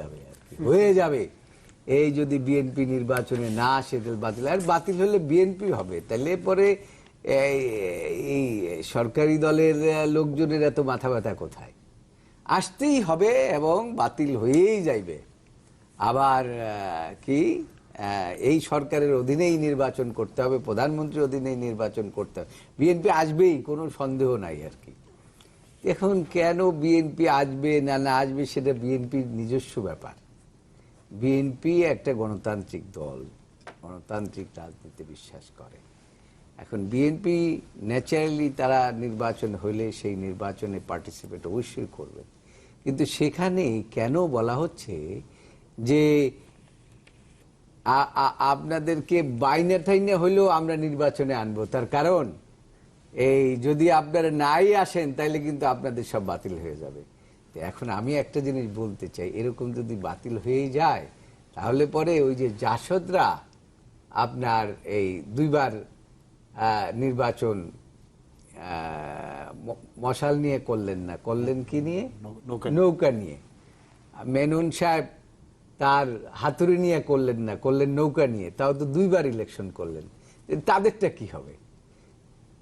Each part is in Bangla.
যাবে হয়ে যাবে। এই যদি বিএনপি নির্বাচনে না আসে বাতিল। আর বাতিল হলে বিএনপি হবে। তাহলে পরে এই সরকারি দলের লোকজনের এত মাথা ব্যথা কোথায়? আসতেই হবে এবং বাতিল হয়েই যাইবে। আবার কি এই সরকারের অধীনেই নির্বাচন করতে হবে, প্রধানমন্ত্রীর অধীনেই নির্বাচন করতে হবে। বিএনপি আসবেই, কোনো সন্দেহ নাই আর কি। এখন কেন বিএনপি আসবে না না আসবে সেটা বিএনপির নিজস্ব ব্যাপার। বিএনপি একটা গণতান্ত্রিক দল, গণতান্ত্রিক রাজনীতি বিশ্বাস করে। এখন বিএনপি ন্যাচারালি তারা নির্বাচন হলে সেই নির্বাচনে পার্টিসিপেট অবশ্যই করবে। কিন্তু সেখানে কেন বলা হচ্ছে যে আপনাদেরকে বাইনা ঠাইনা হলেও আমরা নির্বাচনে আনব? তার কারণ এই যদি আপনারা নাই আসেন তাহলে কিন্তু আপনাদের সব বাতিল হয়ে যাবে। তো এখন আমি একটা জিনিস বলতে চাই এরকম যদি বাতিল হয়ে যায় তাহলে পরে ওই যে জাসদরা আপনার এই দুইবার নির্বাচন মশাল নিয়ে করলেন না। করলেন কি নিয়ে? নৌকা নৌকা নিয়ে। মেনন সাহেব তার হাতুড়ি নিয়ে করলেন না করলেন নৌকা নিয়ে। তাও তো দুইবার ইলেকশন করলেন। তাদেরটা কি হবে?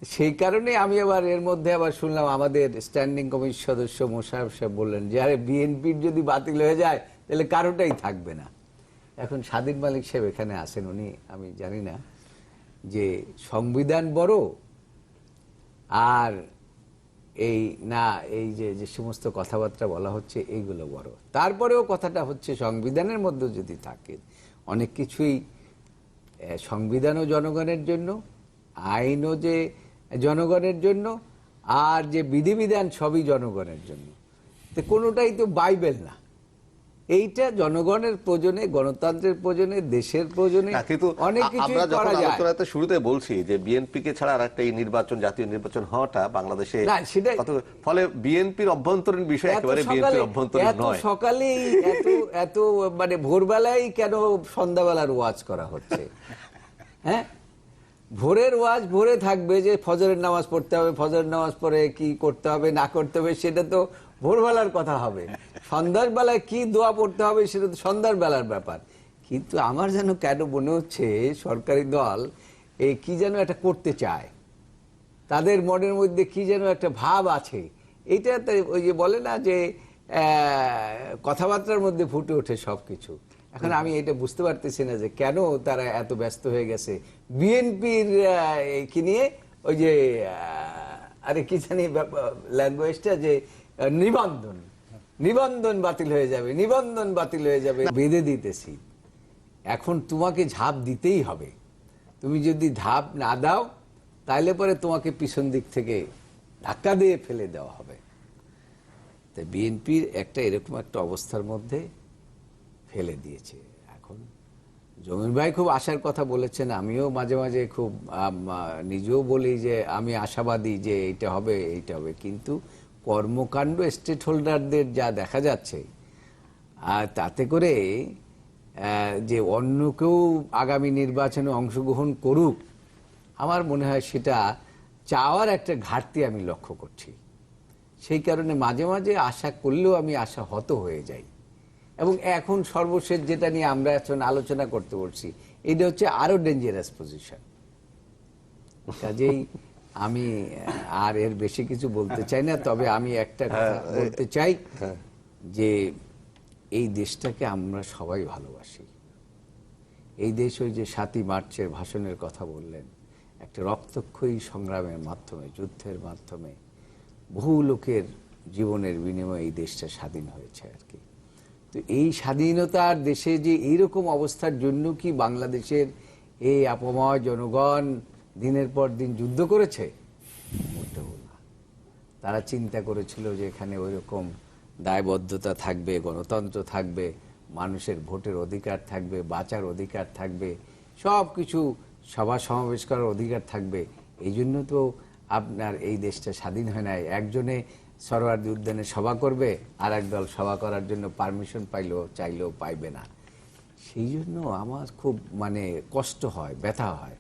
সেই কারণে আমি আবার এর মধ্যে আবার শুনলাম আমাদের স্ট্যান্ডিং কমিটির সদস্য মোশারফ সাহেব বললেন যে, আরে, বিএনপির যদি বাতিল হয়ে যায়, তাহলে কারোটাই থাকবে না। এখন স্বাধীন মালিক সাহেব এখানে আসেন উনি, আমি জানি না, যে সংবিধান বড় আর এই না, এই যে যে সমস্ত কথাবার্তা বলা হচ্ছে, এইগুলো বড়। তারপরেও কথাটা হচ্ছে সংবিধানের মধ্যে যদি থাকে, অনেক কিছুই সংবিধানও জনগণের জন্য আইনও যে জনগণের জন্য আর যে বিধিবিধান সবই জনগণের জন্য। তো কোনোটাই তো বাইবেল না। এইটা জনগণের প্রয়োজনে গণতন্ত্রের প্রয়োজনে দেশের প্রয়োজনে কিন্তু অনেক কিছু আমরা যখন করা যায়। শুরুতে বলছি যে বিএনপি কে ছাড়া আর একটা এই নির্বাচন জাতীয় নির্বাচন হওয়াটা বাংলাদেশে ফলে বিএনপির অভ্যন্তরীণ বিষয় একেবারে বিএনপির অভ্যন্তরীণ নয়। সকালেই এত এত মানে ভোরবেলায় কেন সন্ধ্যাবেলার ওয়াজ করা হচ্ছে? হ্যাঁ? ভোরের ওয়াজ ভোরে থাকবে যে ফজরের নামাজ পড়তে হবে, ফজরের নামাজ পড়ে কি করতে হবে, না করতে হবে, সেটা তো ভোরবেলার কথা হবে। সন্ধ্যার বেলায় কি দোয়া পড়তে হবে, সেটা তো সন্ধ্যার বেলার ব্যাপার। কিন্তু আমার যেন কেন মনে হচ্ছে, সরকারি দল এই কি যেন একটা করতে চায়। তাদের মনের মধ্যে কি যেন একটা ভাব আছে। এটা ওই যে বলে না যে কথাবার্তার মধ্যে ফুটে ওঠে সবকিছু। এখন আমি এটা বুঝতে পারতেছি না যে কেন তারা এত ব্যস্ত হয়ে গেছে। বিএনপির কি নিয়ে? ওই যে আরে কি জানি ল্যাঙ্গুয়েজটা যে নিবন্ধন। নিবন্ধন বাতিল হয়ে যাবে, নিবন্ধন বাতিল হয়ে যাবে। বেঁধে দিতেছি। এখন তোমাকে ঝাঁপ দিতেই হবে। তুমি যদি ধাপ না দাও তাহলে পরে তোমাকে পিছন দিক থেকে ধাক্কা দিয়ে ফেলে দেওয়া হবে। তাই বিএনপির একটা এরকম একটা অবস্থার মধ্যে ফেলে দিয়েছে। এখন জমির ভাই খুব আশার কথা বলেছেন, আমিও মাঝে মাঝে খুব নিজেও বলি যে আমি আশাবাদী যে এইটা হবে এইটা হবে। কিন্তু কর্মকাণ্ড স্টেট হোল্ডারদের যা দেখা যাচ্ছে আর তাতে করে যে অন্য কেউ আগামী নির্বাচনে অংশগ্রহণ করুক, আমার মনে হয় সেটা চাওয়ার একটা ঘাটতি আমি লক্ষ্য করছি। সেই কারণে মাঝে মাঝে আশা করলেও আমি আশা হত হয়ে যাই। এবং এখন সর্বশেষ যেটা নিয়ে আমরা এখন আলোচনা করতে বলছি এটা হচ্ছে আরও ডেঞ্জারাস পজিশন কাজেই আমি আর এর বেশি কিছু বলতে চাই না তবে আমি একটা কথা বলতে চাই যে এই দেশটাকে আমরা সবাই ভালোবাসি। এই দেশ ওই যে সাতই মার্চের ভাষণের কথা বললেন একটা রক্তক্ষয়ী সংগ্রামের মাধ্যমে যুদ্ধের মাধ্যমে বহু লোকের জীবনের বিনিময়ে এই দেশটা স্বাধীন হয়েছে আর কি। তো এই স্বাধীনতার দেশে যে এইরকম অবস্থার জন্য কি বাংলাদেশের এই আপময় জনগণ দিনের পর দিন যুদ্ধ করেছে? তারা চিন্তা করেছিল যে এখানে ওই রকম দায়বদ্ধতা থাকবে, গণতন্ত্র থাকবে, মানুষের ভোটের অধিকার থাকবে, বাঁচার অধিকার থাকবে সব কিছু সভা সমাবেশ করার অধিকার থাকবে। এই জন্য তো আপনার এই দেশটা স্বাধীন হয় নাই। একজনে সরোয়ার্দী উদ্যানে সভা করবে, আর একদল সভা করার জন্য পারমিশন পাইলেও, চাইলেও পাইবে না। সেই জন্য আমার খুব মানে কষ্ট হয়, ব্যথা হয়।